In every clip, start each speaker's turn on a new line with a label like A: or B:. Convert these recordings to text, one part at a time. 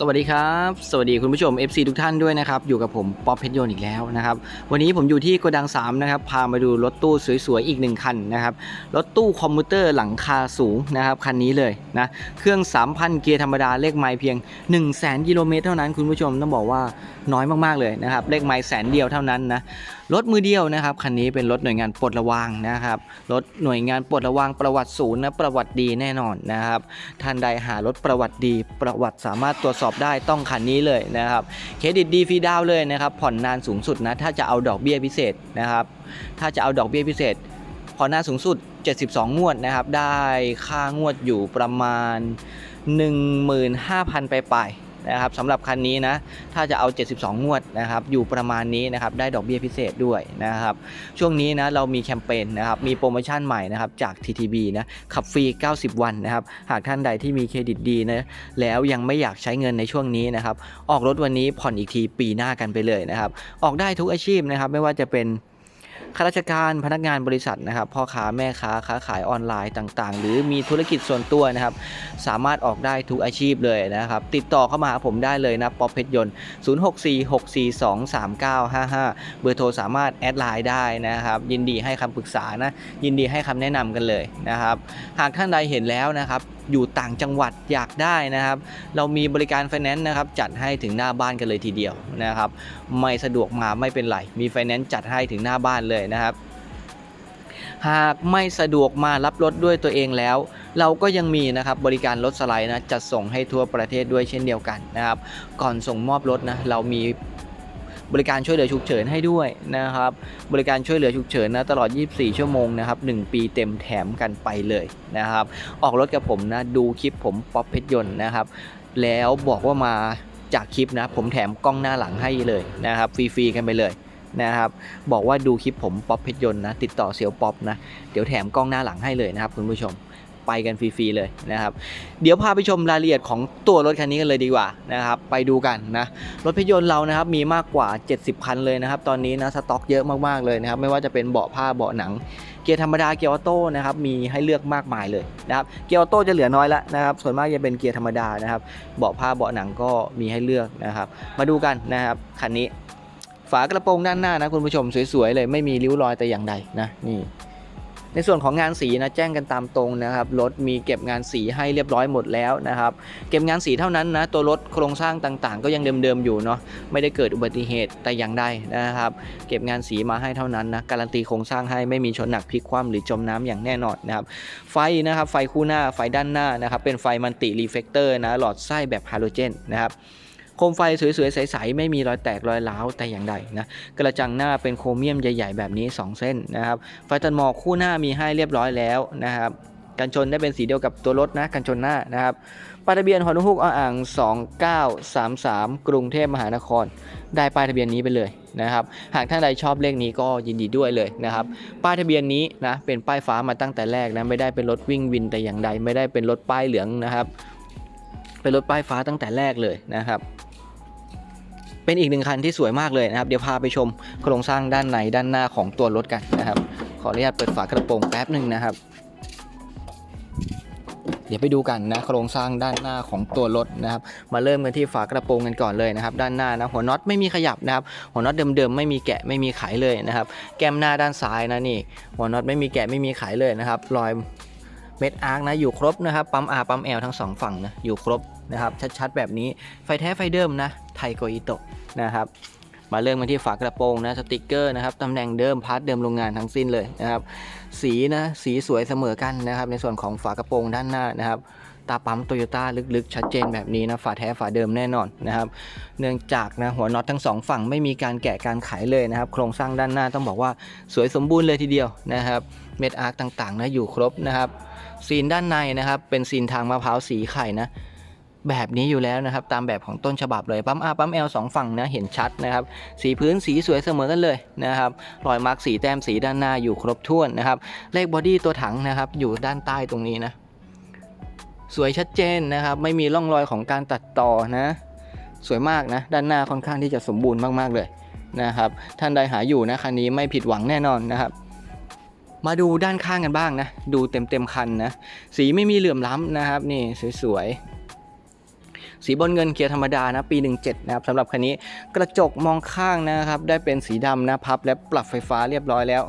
A: สวัสดีครับ สวัสดีคุณผู้ชม FC ทุกท่านด้วยนะครับ อยู่กับผมป๊อปเพชรยนอีกแล้วนะครับ วันนี้ผมอยู่ที่โกดัง3นะครับ พามาดูรถตู้สวยๆ อีกหนึ่งคันนะครับ รถตู้คอมพิวเตอร์หลังคาสูงนะครับ คันนี้เลยนะ เครื่อง 3,000 เกียร์ธรรมดา เลขไมล์เพียง 1 0 0 0 0 0กิโลเมตรเท่านั้นคุณผู้ชมต้องบอกว่าน้อยมากๆเลยนะครับ เลขไมล์แสนเดียวเท่านั้นนะ รถมือเดียวนะครับ คันนี้เป็นรถหน่วยงานปลดระวางนะครับ รถหน่วยงานปลดระวางประวัติศูนย์นะ ประวัติดีแน่นอนนะครับ ท่านใดหารถประวัติดี ประวัติสามารถตรวจสอบอบได้ต้องคันนี้เลยนะครับเครดิตดีฟรีดาวเลยนะครับผ่อนนานสูงสุดนะถ้าจะเอาดอกเบี้ยพิเศษนะครับถ้าจะเอาดอกเบี้ยพิเศษผ่อนนานสูงสุด 72 งวดนะครับได้ค่างวดอยู่ประมาณ 15,000 ไปไป นะครับสำหรับคันนี้นะถ้าจะเอา 72 งวดนะครับอยู่ประมาณนี้นะครับได้ดอกเบี้ยพิเศษด้วยนะครับช่วงนี้นะเรามีแคมเปญนะครับมีโปรโมชั่นใหม่นะครับจาก TTB นะขับฟรี 90 วันนะครับหากท่านใดที่มีเครดิตดีนะแล้วยังไม่อยากใช้เงินในช่วงนี้นะครับออกรถวันนี้ผ่อนอีกทีปีหน้ากันไปเลยนะครับออกได้ทุกอาชีพนะครับไม่ว่าจะเป็น ข้าราชการพนักงานบริษัทนะครับ พ่อค้าแม่ค้าค้าขายออนไลน์ต่างๆ หรือมีธุรกิจส่วนตัวนะครับ สามารถออกได้ทุกอาชีพเลยนะครับ ติดต่อเข้ามาหาผมได้เลยนะป๊อปเพชรยนต์ 0646423955 เบอร์โทรสามารถแอดไลน์ได้นะครับ ยินดีให้คำปรึกษานะ ยินดีให้คำแนะนำกันเลยนะครับ หากท่านใดเห็นแล้วนะครับ อยู่ต่างจังหวัดอยากได้นะครับ เรามีบริการไฟแนนซ์นะครับจัดให้ถึงหน้าบ้านกันเลยทีเดียวนะครับ ไม่สะดวกมาไม่เป็นไรมีไฟแนนซ์จัดให้ถึงหน้าบ้านเลยนะครับหากไม่สะดวกมารับรถด้วยตัวเองแล้ว เราก็ยังมีนะครับบริการรถสไลด์นะจัดส่งให้ทั่วประเทศด้วยเช่นเดียวกันนะครับ ก่อนส่งมอบรถนะเรามี บริการช่วยเหลือฉุกเฉินให้ด้วยนะครับ บริการช่วยเหลือฉุกเฉินนะตลอด 24 ชั่วโมงนะครับ 1 ปีเต็มแถมกันไปเลยนะครับ ออกรถกับผมนะ ดูคลิปผมป๊อปเพชรยนต์นะครับ แล้วบอกว่ามาจากคลิปนะ ผมแถมกล้องหน้าหลังให้เลยนะครับ ฟรีๆกันไปเลยนะครับ บอกว่าดูคลิปผมป๊อปเพชรยนต์นะ ติดต่อเซียวป๊อปนะ เดี๋ยวแถมกล้องหน้าหลังให้เลยนะครับคุณผู้ชม ไปกันฟรีๆเลยนะครับ เดี๋ยวพาไปชมรายละเอียดของตัวรถคันนี้กันเลยดีกว่านะครับไปดูกันนะรถพยนต์เรานะครับมีมากกว่า 70 คันเลยนะครับ ตอนนี้นะสต็อกเยอะมากๆเลยนะครับ ไม่ว่าจะเป็นเบาะผ้าเบาะหนังเกียร์ธรรมดาเกียร์ออโต้นะครับมีให้เลือกมากมายเลยนะครับเกียร์ออโต้จะเหลือน้อยแล้วนะครับ ส่วนมากจะเป็นเกียร์ธรรมดานะครับเบาะผ้าเบาะหนังก็มีให้เลือกนะครับ มาดูกันนะครับคันนี้ ฝากระโปรงด้านหน้านะคุณผู้ชมสวยๆเลยไม่มีริ้วรอยแต่อย่างใดนะนี่ ในส่วนของงานสีนะแจ้งกันตามตรงนะครับรถมีเก็บงานสีให้เรียบร้อยหมดแล้วนะครับเก็บงานสีเท่านั้นนะตัวรถโครงสร้างต่างๆ ก็ยังเดิมๆอยู่เนาะไม่ได้เกิดอุบัติเหตุแต่อย่างใดนะครับเก็บงานสีมาให้เท่านั้นนะการันตีโครงสร้างให้ไม่มีชนหนักพลิกคว่ำหรือจมน้ำอย่างแน่นอนนะครับไฟนะครับไฟคู่หน้าไฟด้านหน้านะครับเป็นไฟมันติรีเฟกเตอร์นะหลอดไส้แบบฮาโลเจนนะครับ โคมไฟสวยๆ ใสๆ ไม่มีรอยแตกรอยร้าวแต่อย่างใดนะกระจังหน้าเป็นโครเมียมใหญ่ๆ แบบนี้ 2 เส้นนะครับไฟตัดหมอกคู่หน้ามีให้เรียบร้อยแล้วนะครับกันชนได้เป็นสีเดียวกับตัวรถนะกันชนหน้านะครับป้ายทะเบียนฮอนฮุกออ่าง 2933 กรุงเทพมหานคร ได้ป้ายทะเบียนนี้ไปเลยนะครับ หากท่านใดชอบเลขนี้ก็ยินดีด้วยเลยนะครับ ป้ายทะเบียนนี้นะเป็นป้ายฟ้ามาตั้งแต่แรกนะไม่ได้เป็นรถวิ่งวินแต่อย่างใด ไม่ได้เป็นรถป้ายเหลืองนะครับ เป็นรถป้ายฟ้าตั้งแต่แรกเลยนะครับ เป็นอีกหนึ่งคันที่สวยมากเลยนะครับ เดี๋ยวพาไปชมโครงสร้างด้านในด้านหน้าของตัวรถกันนะครับ ขออนุญาตเปิดฝากระโปรงแป๊บหนึ่งนะครับ เดี๋ยวไปดูกันนะโครงสร้างด้านหน้าของตัวรถนะครับ มาเริ่มกันที่ฝากระโปรงกันก่อนเลยนะครับ ด้านหน้านะหัวน็อตไม่มีขยับนะครับ หัวน็อตเดิมๆไม่มีแกะไม่มีไขเลยนะครับ แก้มหน้าด้านซ้ายนะนี่ หัวน็อตไม่มีแกะไม่มีไขเลยนะครับ รอยเม็ดอาร์คนะอยู่ครบนะครับ ปั๊ม R ปั๊ม L ทั้งสองฝั่งนะอยู่ครบ นะครับชัดๆ แบบนี้ไฟแท้ไฟเดิมนะไทโกอิโตะนะครับมาเริ่มกันที่ฝากระโปรงนะสติกเกอร์นะครับตำแหน่งเดิมพาร์ทเดิมโรงงานทั้งสิ้นเลยนะครับสีนะสีสวยเสมอกันนะครับในส่วนของฝากระโปรงด้านหน้านะครับตาปั๊มโตโยต้าลึกๆ ชัดเจนแบบนี้นะฝาแท้ฝาเดิมแน่นอนนะครับเนื่องจากนะหัวน็อตทั้งสองฝั่งไม่มีการแกะการไขเลยนะครับ โครงสร้างด้านหน้าต้องบอกว่าสวยสมบูรณ์เลยทีเดียวนะครับเม็ดอาร์คต่างๆนะอยู่ครบนะครับซีนด้านในนะครับเป็นซีนทางมะพร้าวสีไข่นะ แบบนี้อยู่แล้วนะครับ ตามแบบของต้นฉบับเลยปั๊ม R ปั๊ม L สองฝั่งนะเห็นชัดนะครับ สีพื้นสีสวยเสมอกันเลยนะครับรอยมาร์กสีแต้มสีด้านหน้าอยู่ครบถ้วนนะครับเลขบอดี้ตัวถังนะครับอยู่ด้านใต้ตรงนี้นะสวยชัดเจนนะครับ ไม่มีร่องรอยของการตัดต่อนะ สวยมากนะ ด้านหน้าค่อนข้างที่จะสมบูรณ์มาก ๆ เลยนะครับ ท่านใดหาอยู่นะคันนี้ไม่ผิดหวังแน่นอนนะครับ มาดูด้านข้างกันบ้างนะ ดูเต็มเต็มๆคันนะ สีไม่มีเหลื่อมล้ำนะครับ นี่สวย ๆ สีบอลเงินเกียร์ธรรมดานะปี 17 นะครับสำหรับคันนี้กระจกมองข้างนะครับ ได้เป็นสีดำนะพับและปรับไฟฟ้าเรียบร้อยแล้ว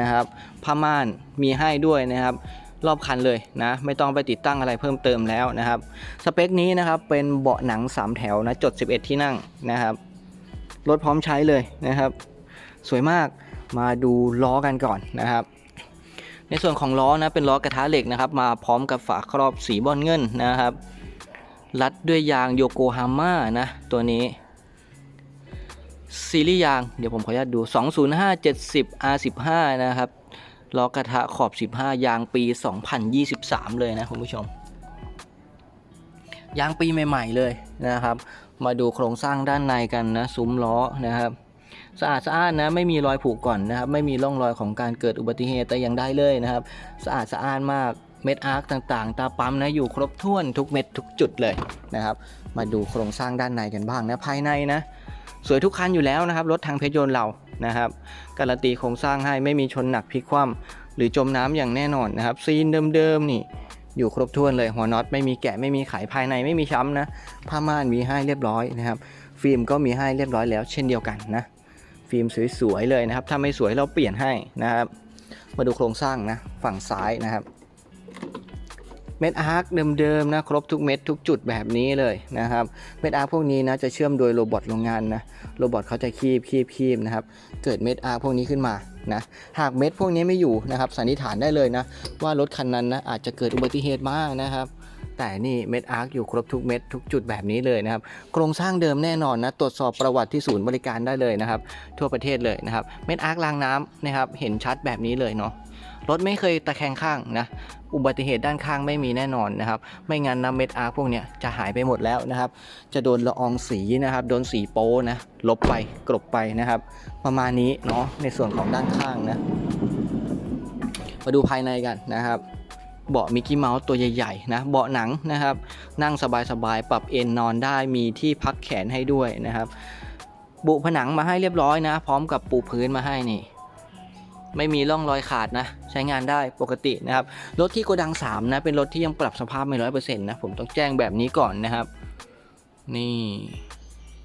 A: นะครับผ้าม่านมีให้ด้วยนะครับรอบคันเลยนะไม่ต้องไปติดตั้งอะไรเพิ่มเติมแล้วนะครับ สเปคนี้นะครับเป็นเบาะหนัง 3 แถวนะจด 11 ที่นั่งนะครับรถพร้อมใช้เลยนะครับ สวยมากมาดูล้อกันก่อนนะครับ ในส่วนของล้อนะเป็นล้อกระทะเหล็กนะครับ มาพร้อมกับฝาครอบสีบอลเงินนะครับ รัดด้วยยางโยโกฮาม่านะ ตัวนี้ ซีรีส์ยาง เดี๋ยวผมขออนุญาตดู 205 70 R15 นะครับล้อกระทะขอบ 15 ยางปี 2023 เลยนะคุณผู้ชม ยางปีใหม่ ๆ เลยนะครับ มาดูโครงสร้างด้านในกันนะ ซุ้มล้อนะครับ สะอาดสะอาดนะไม่มีรอยผุก่อนนะครับ ไม่มีร่องรอยของการเกิดอุบัติเหตุแต่อย่างใดเลยนะครับ สะอาดสะอาดมาก เม็ดอาร์คต่างๆ ตาปั๊มนะอยู่ครบถ้วนทุกเม็ดทุกจุดเลยนะครับ มาดูโครงสร้างด้านในกันบ้างนะภายในนะ สวยทุกคันอยู่แล้วนะครับรถทางเพชรยนต์เรานะครับการันตีโครงสร้างให้ไม่มีชนหนักพลิกคว่ำหรือจมน้ำอย่างแน่นอนนะครับ ซีนเดิมๆนี่อยู่ครบถ้วนเลยหัวน็อตไม่มีแกะไม่มีไขภายในไม่มีช้ำนะผ้าม่านมีให้เรียบร้อยนะครับ ฟิล์มก็มีให้เรียบร้อยแล้ว เช่นเดียวกันนะฟิล์มสวยๆเลยนะครับ ถ้าไม่สวยเราเปลี่ยนให้นะครับ มาดูโครงสร้างนะฝั่งซ้ายนะครับ เม็ดอาร์คเดิมๆนะครบทุกเม็ดทุกจุดแบบนี้เลยนะครับเม็ดอาร์คพวกนี้นะจะเชื่อมโดยโรบอทโรงงานนะโรบอทเขาจะคีบคีบคีบนะครับเกิดเม็ดอาร์คพวกนี้ขึ้นมานะหากเม็ดพวกนี้ไม่อยู่นะครับสันนิษฐานได้เลยนะว่ารถคันนั้นนะอาจจะเกิดอุบัติเหตุมากนะครับแต่นี่เม็ดอาร์คอยู่ครบทุกเม็ดทุกจุดแบบนี้เลยนะครับ โครงสร้างเดิมแน่นอนนะ ตรวจสอบประวัติที่ศูนย์บริการได้เลยนะครับ ทั่วประเทศเลยนะครับ เม็ดอาร์ครางน้ำนะครับ เห็นชัดแบบนี้เลยเนาะ รถไม่เคยตะแคงข้างนะ อุบัติเหตุด้านข้างไม่มีแน่นอนนะครับ ไม่งั้นนะเม็ดอาร์พวกเนี้ยจะหายไปหมดแล้วนะครับ จะโดนละอองสีนะครับ โดนสีโป้นะ ลบไปกลบไปนะครับ ประมาณนี้เนาะ ในส่วนของด้านข้างนะ มาดูภายในกันนะครับเบาะมิกกี้เมาส์ตัวใหญ่ๆนะเบาะหนังนะครับ นั่งสบายๆ ปรับเอนนอนได้มีที่พักแขนให้ด้วยนะครับ บุผนังมาให้เรียบร้อยนะ พร้อมกับปูพื้นมาให้นี่ ไม่มีร่องรอยขาดนะ ใช้งานได้ปกตินะครับ รถที่โกดัง3นะเป็นรถที่ยังปรับสภาพไม่ร้อยเปอร์เซ็นต์นะผมต้องแจ้งแบบนี้ก่อนนะครับ นี่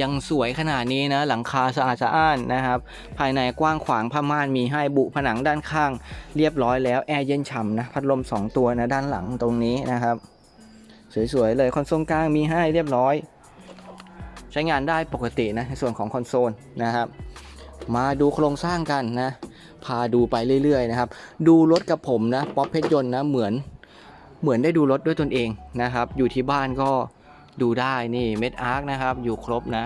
A: ยังสวยขนาดนี้นะ หลังคาสะอาดสะอ้านนะครับ ภายในกว้างขวางผ้าม่านมีให้บุผนังด้านข้าง เรียบร้อยแล้วแอร์เย็นฉ่ำนะพัดลม 2 ตัวนะด้านหลังตรงนี้นะครับ สวยๆเลยคอนโซลกลางมีให้เรียบร้อย ใช้งานได้ปกตินะในส่วนของคอนโซลนะครับมาดูโครงสร้างกันนะ พาดูไปเรื่อยๆนะครับ ดูรถกับผมนะป๊อปเพชรยนต์นะเหมือนเหมือนได้ดูรถด้วยตนเองนะครับ อยู่ที่บ้านก็ดูได้นี่เม็ดอาร์คนะครับ อยู่ครบนะ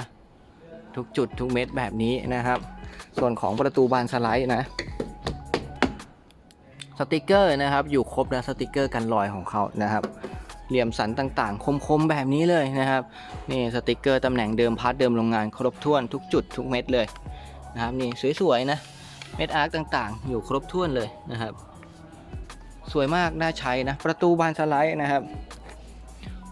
A: ทุกจุดทุกเม็ดแบบนี้นะครับ ส่วนของประตูบานสไลด์นะสติกเกอร์นะครับ อยู่ครบนะสติกเกอร์กันรอยของเขานะครับ เหลี่ยมสันต่างๆ คมๆ แบบนี้เลยนะครับ นี่สติกเกอร์ตำแหน่งเดิมพาร์ทเดิมโรงงานครบถ้วนทุกจุดทุกเม็ดเลยนะครับนี่สวยๆนะ เม็ดอาร์คต่างๆ อยู่ครบถ้วนเลยนะครับ สวยมากน่าใช้นะ ประตูบานสไลด์นะครับ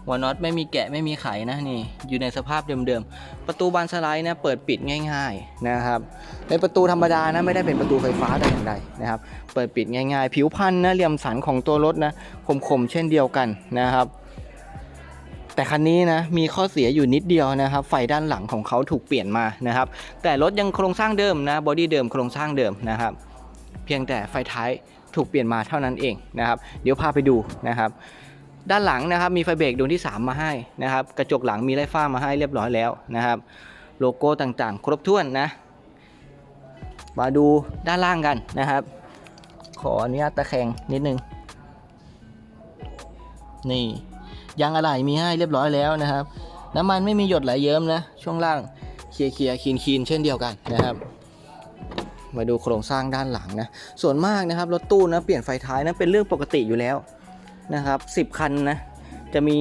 A: หัวน็อตไม่มีแกะไม่มีไขนะนี่อยู่ในสภาพเดิมๆ ประตูบานสไลด์นะเปิดปิดง่าย ๆนะครับเป็นประตูธรรมดานะไม่ได้เป็นประตูไฟฟ้าแต่อย่างใดนะครับ เปิดปิดง่ายๆ ผิวพันธ์นะเหลี่ยมสันของตัวรถนะคมๆเช่นเดียวกันนะครับ แต่คันนี้นะมีข้อเสียอยู่นิดเดียวนะครับ ไฟด้านหลังของเขาถูกเปลี่ยนมานะครับ แต่รถยังโครงสร้างเดิมนะบอดี้เดิมโครงสร้างเดิมนะครับ เพียงแต่ไฟท้ายถูกเปลี่ยนมาเท่านั้นเองนะครับ เดี๋ยวพาไปดูนะครับ ด้านหลังนะครับมีไฟเบรกดวงที่ 3 มาให้นะครับ กระจกหลังมีไล่ฟ้ามาให้เรียบร้อยแล้วนะครับ โลโก้ต่างๆ ครบถ้วนนะ มาดูด้านล่างกันนะครับ ขออนุญาตตะแคงนิดนึงนี่ ยางอะไหล่มีให้เรียบร้อยแล้วนะครับ น้ำมันไม่มีหยดไหลเยิ้มนะ ช่วงล่างเคลียร์เคลียร์คีนคีนเช่นเดียวกันนะครับมาดูโครงสร้างด้านหลังนะ ส่วนมากนะครับรถตู้นะเปลี่ยนไฟท้ายนะเป็นเรื่องปกติอยู่แล้วนะครับ 10 คันนะจะมี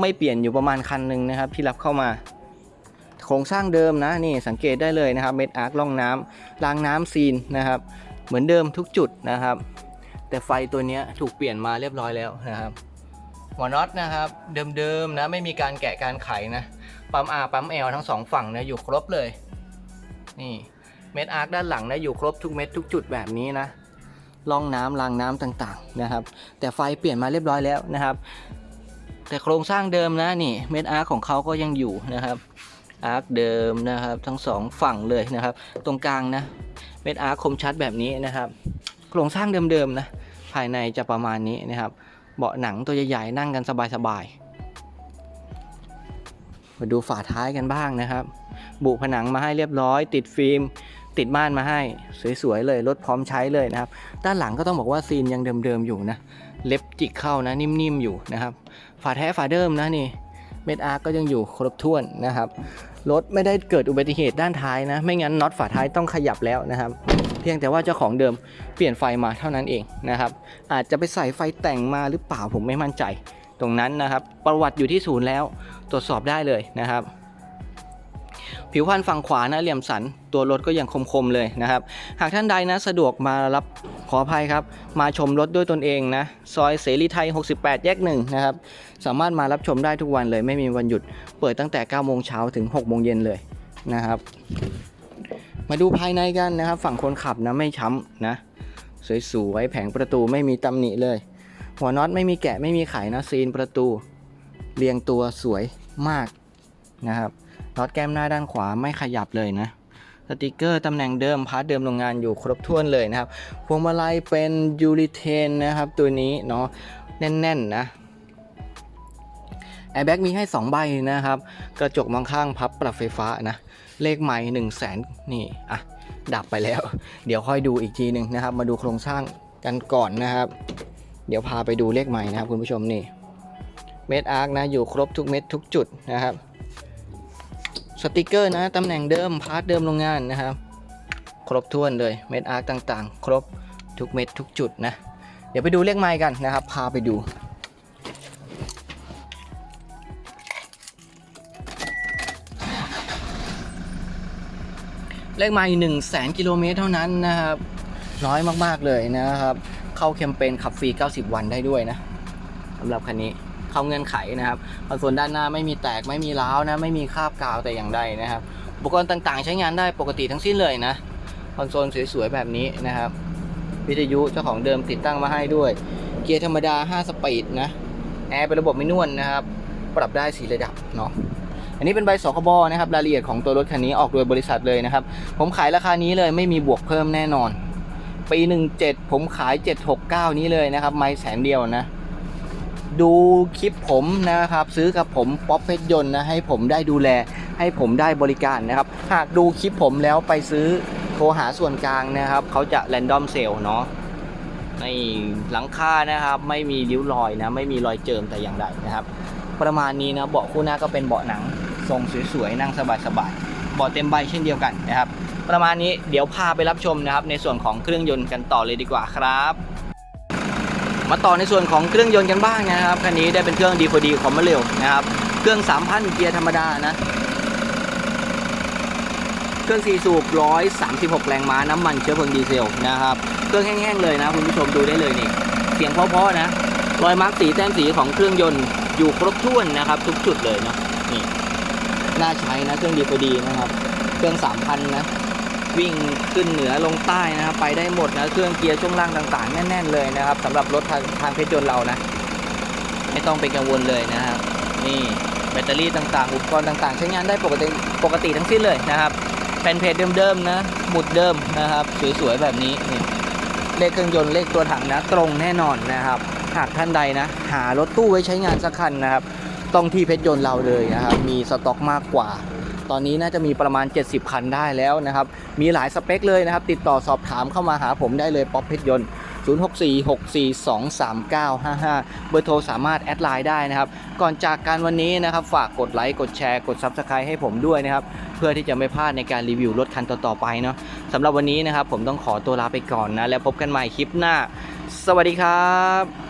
A: ไม่เปลี่ยนอยู่ประมาณคันหนึ่งนะครับที่รับเข้ามา โครงสร้างเดิมนะนี่สังเกตได้เลยนะครับเม็ดอาร์คล่องน้ำรางน้ำซีนนะครับ เหมือนเดิมทุกจุดนะครับ แต่ไฟตัวนี้ถูกเปลี่ยนมาเรียบร้อยแล้วนะครับ หัวน็อตนะครับ เดิมๆนะไม่มีการแกะการไขนะปั๊ม R ปั๊ม L ทั้งสองฝั่งนะอยู่ครบเลย นี่เม็ดอาร์คด้านหลังนะอยู่ครบทุกเม็ดทุกจุดแบบนี้นะร่องน้ำรางน้ำต่างๆนะครับ แต่ไฟเปลี่ยนมาเรียบร้อยแล้วนะครับ แต่โครงสร้างเดิมนะนี่เม็ดอาร์คของเขาก็ยังอยู่นะครับอาร์คเดิมนะครับ ทั้งสองฝั่งเลยนะครับ ตรงกลางนะเม็ดอาร์คคมชัดแบบนี้นะครับ โครงสร้างเดิมๆนะภายในจะประมาณนี้นะครับ เบาะหนังตัวใหญ่ๆนั่งกันสบายๆมาดูฝาท้ายกันบ้างนะครับ บุผนังมาให้เรียบร้อย ติดฟิล์มติดม่านมาให้สวยๆเลยรถพร้อมใช้เลยนะครับ ด้านหลังก็ต้องบอกว่าซีนยังเดิมๆอยู่นะ เล็บจิกเข้านะนิ่มๆอยู่นะครับ ฝาแท้ฝาเดิมนะนี่เม็ดอาร์ก็ยังอยู่ครบถ้วนนะครับรถไม่ได้เกิดอุบัติเหตุด้านท้ายนะ ไม่งั้นน็อตฝาท้ายต้องขยับแล้วนะครับ เพียงแต่ว่าเจ้าของเดิมเปลี่ยนไฟมาเท่านั้นเองนะครับ อาจจะไปใส่ไฟแต่งมาหรือเปล่าผมไม่มั่นใจตรงนั้นนะครับ ประวัติอยู่ที่ศูนย์แล้วตรวจสอบได้เลยนะครับ ผิวพรรณฝั่งขวานะเหลี่ยมสัน ตัวรถก็ยังคมๆเลยนะครับ หากท่านใดนะสะดวกมารับขออภัยครับ มาชมรถด้วยตนเองนะ ซอยเสรีไทย 68 แยกหนึ่งนะครับ สามารถมารับชมได้ทุกวันเลย ไม่มีวันหยุด เปิดตั้งแต่ 9 โมงเช้าถึง 6 โมงเย็นเลยนะครับ มาดูภายในกันนะครับ ฝั่งคนขับนะไม่ช้ำนะ สวยๆแผงประตูไม่มีตำหนิเลย หัวน็อตไม่มีแกะไม่มีไขนะซีนประตู เรียงตัวสวยมากนะครับน็อตแก้มหน้าด้านขวาไม่ขยับเลยนะสติกเกอร์ตำแหน่งเดิมพาร์ทเดิมโรงงานอยู่ครบถ้วนเลยนะครับพวงมาลัยเป็นยูริเทนนะครับ ตัวนี้เนาะแน่นๆนะแอร์แบ็กมีให้ 2 ใบนะครับ กระจกมองข้างพับปรับไฟฟ้านะ เลขใหม่1 0 0 0 0แสนนี่อะดับไปแล้ว เดี๋ยวค่อยดูอีกทีหนึ่งนะครับ มาดูโครงสร้างกันก่อนนะครับ เดี๋ยวพาไปดูเลขใหม่นะครับคุณผู้ชมนี่เม็ดอาร์คนะอยู่ครบทุกเม็ดทุกจุดนะครับสติกเกอร์นะตำแหน่งเดิมพาร์ทเดิมโรงงานนะครับ ครบถ้วนเลยเม็ดอาร์คต่างๆ ครบทุกเม็ดทุกจุดนะเดี๋ยวไปดูเลขไม้กันนะครับ พาไปดู เลขไม้หนึ่งแสนกิโลเมตรเท่านั้นนะครับ น้อยมากๆเลยนะครับ เข้าแคมเปญขับฟรี 90 วันได้ด้วยนะสำหรับคันนี้เข้าเงื่อนไขนะครับคอนโซลด้านหน้าไม่มีแตกไม่มีร้าวนะ ไม่มีคราบกาวแต่อย่างใดนะครับอุปกรณ์ต่างๆ ใช้งานได้ปกติทั้งสิ้นเลยนะคอนโซลสวยๆแบบนี้นะครับ วิทยุเจ้าของเดิมติดตั้งมาให้ด้วย เกียร์ธรรมดา 5 สปีดนะ แอร์เป็นระบบไม่นวลนะครับ ปรับได้สีระดับเนาะ อันนี้เป็นใบสคบนะครับรายละเอียดของตัวรถคันนี้ออกโดยบริษัทเลยนะครับ ผมขายราคานี้เลยไม่มีบวกเพิ่มแน่นอน ปี 17 ผมขาย 769 นี้เลยนะครับ ไม่แสนเดียวนะ ดูคลิปผมนะครับ ซื้อกับผมป๊อปเพชรยนต์นะให้ผมได้ดูแลให้ผมได้บริการนะครับ หากดูคลิปผมแล้วไปซื้อโทรหาส่วนกลางนะครับเขาจะแรนดอมเซลเนาะในหลังคานะครับ ไม่มีริ้วรอยนะ ไม่มีรอยเจิมแต่อย่างใดนะครับ ประมาณนี้นะเบาะคู่หน้าก็เป็นเบาะหนัง ทรงสวยๆนั่งสบายๆบาะเต็มใบเช่นเดียวกันนะครับ ประมาณนี้เดี๋ยวพาไปรับชมนะครับ ในส่วนของเครื่องยนต์กันต่อเลยดีกว่าครับ มาต่อในส่วนของเครื่องยนต์กันบ้างนะครับคันนี้ได้เป็นเครื่องดี d ดีคอมมาเร็วนะครับเครื่อง 3,000 เกียร์ธรรมดานะเครื่อง4สูบ136 แรงม้าน้ำมันเชื้อเพลิงดีเซลนะครับ เครื่องแห้งๆเลยนะคุณผู้ชมดูได้เลยนี่ เสียงเพราะๆนะ รอยมาร์กสีแต้มสีของเครื่องยนต์อยู่ครบถ้วนนะครับ ทุกจุดเลยเนาะนี่ น่าใช้นะเครื่องดี d ดีนะครับ เครื่อง 3,000 นะ วิ่งขึ้นเหนือลงใต้นะครับ ไปได้หมดนะเครื่องเกียร์ช่วงล่างต่างๆ แน่น ๆ เลยนะครับสำหรับรถทางทางเพชรยนต์เรานะ ไม่ต้องเป็นกังวลเลยนะครับนี่แบตเตอรี่ต่างๆอุปกรณ์ต่างๆ ใช้งานได้ปกติปกติทั้งสิ้นเลยนะครับแผ่นเพจเดิมๆนะหมุดเดิมนะครับ สวยๆแบบนี้นี่เลขเครื่องยนต์เลขตัวถังนะ ตรงแน่นอนนะครับ หากท่านใดนะ หารถตู้ไว้ใช้งานสักคันนะครับ ต้องที่เพชรยนต์เราเลยนะครับ มีสต็อกมากกว่า ตอนนี้น่าจะมีประมาณ 70 คันได้แล้วนะครับ มีหลายสเปคเลยนะครับ ติดต่อสอบถามเข้ามาหาผมได้เลยป๊อปเพชรยนต์ 0646423955 เบอร์โทรสามารถแอดไลน์ได้นะครับ ก่อนจากการวันนี้นะครับ ฝากกดไลค์กดแชร์กด Subscribe ให้ผมด้วยนะครับ เพื่อที่จะไม่พลาดในการรีวิวรถคันต่อๆไปเนาะสำหรับวันนี้นะครับผมต้องขอตัวลาไปก่อนนะ แล้วพบกันใหม่คลิปหน้า สวัสดีครับ